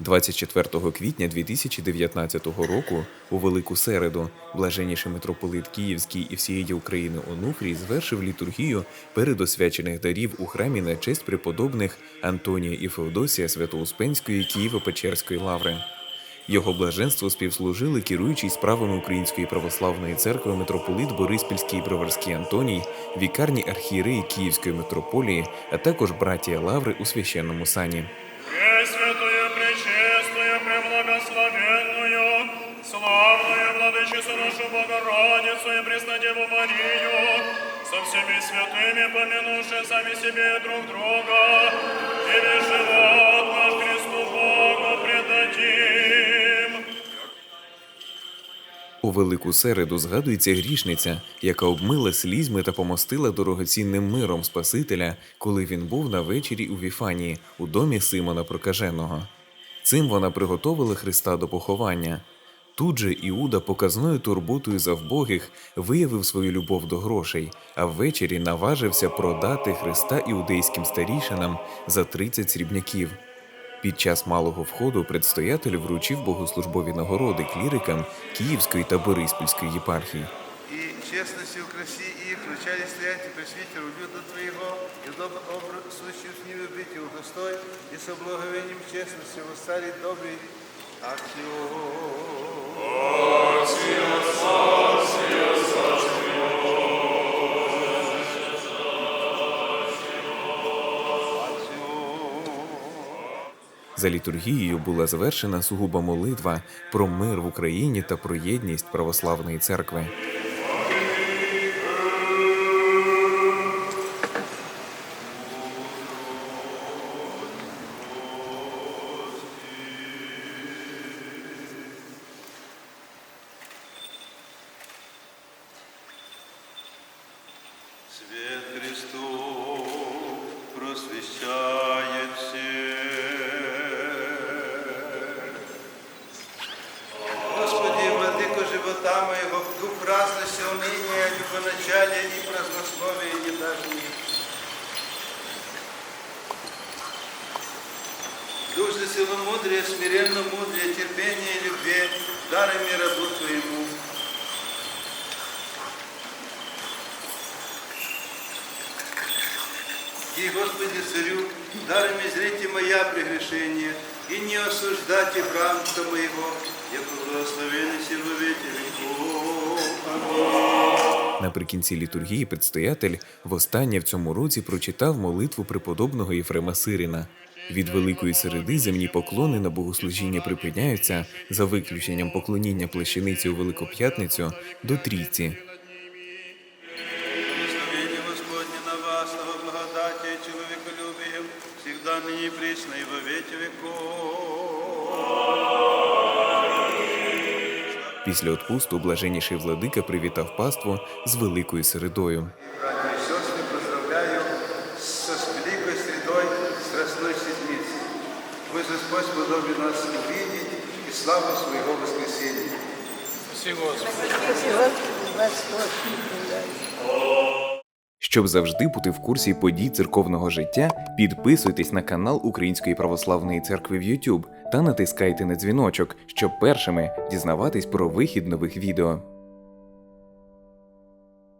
24 квітня 2019 року, у Велику Середу, блаженніший митрополит Київський і всієї України Онуфрій звершив літургію передосвячених дарів у храмі на честь преподобних Антонія і Феодосія Святоуспенської Києво-Печерської лаври. Його блаженство співслужили керуючий справами Української православної церкви митрополит Бориспільський і Броварський Антоній, вікарні архієреї Київської митрополії, а також братія Лаври у священному сані. И Преснодеву Марию, со всеми святыми помянувши сами себе друг друга, весь живот наш Христу Богу предадим. У Велику Середу згадується грішниця, яка обмила слізьми та помостила дорогоцінним миром Спасителя, коли він був на вечері у Віфанії, у домі Симона Прокаженого. Цим вона приготовила Христа до поховання. Тут же Іуда показною турботою за вбогих виявив свою любов до грошей, а ввечері наважився продати Христа іудейським старішинам за 30 срібняків. Під час малого входу предстоятель вручив богослужбові нагороди клірикам Київської та Бориспільської єпархії. и честностью, краси их, вначале стоять и пресвитеру люда Твоего, и добро образ сущим с ними быть и удостой, и со благовением честности восстарить добрый За літургією була завершена сугуба молитва про мир в Україні та про єдність православної церкви. Свет Христу просвещает любоначалия и празднословия не мне. Дух же силомудрия, смиренно мудрия, терпения и любви, дарами рабу Твоему. И, Господи, Царю, дарами зрите моя прегрешение, и не осуждайте храмца моего, яко благословенный сил во веки веков. Наприкінці літургії предстоятель востаннє в цьому році прочитав молитву преподобного Єфрема Сирина. Від Великої середи земні поклони на богослужіння припиняються за виключенням поклоніння плащаниці у Великоп'ятницю до трійці. Всегда ныне присно и во веки веков. Після отпусту блаженніший владика привітав паству з Великою середою. Братья и сестры, поздравляю со с великой средой Страстной Седмицы. Пусть Господь сподобит нас увидеть и славу своего воскресения. Щоб завжди бути в курсі подій церковного життя, підписуйтесь на канал Української православної церкви в YouTube та натискайте на дзвіночок, щоб першими дізнаватись про вихід нових відео.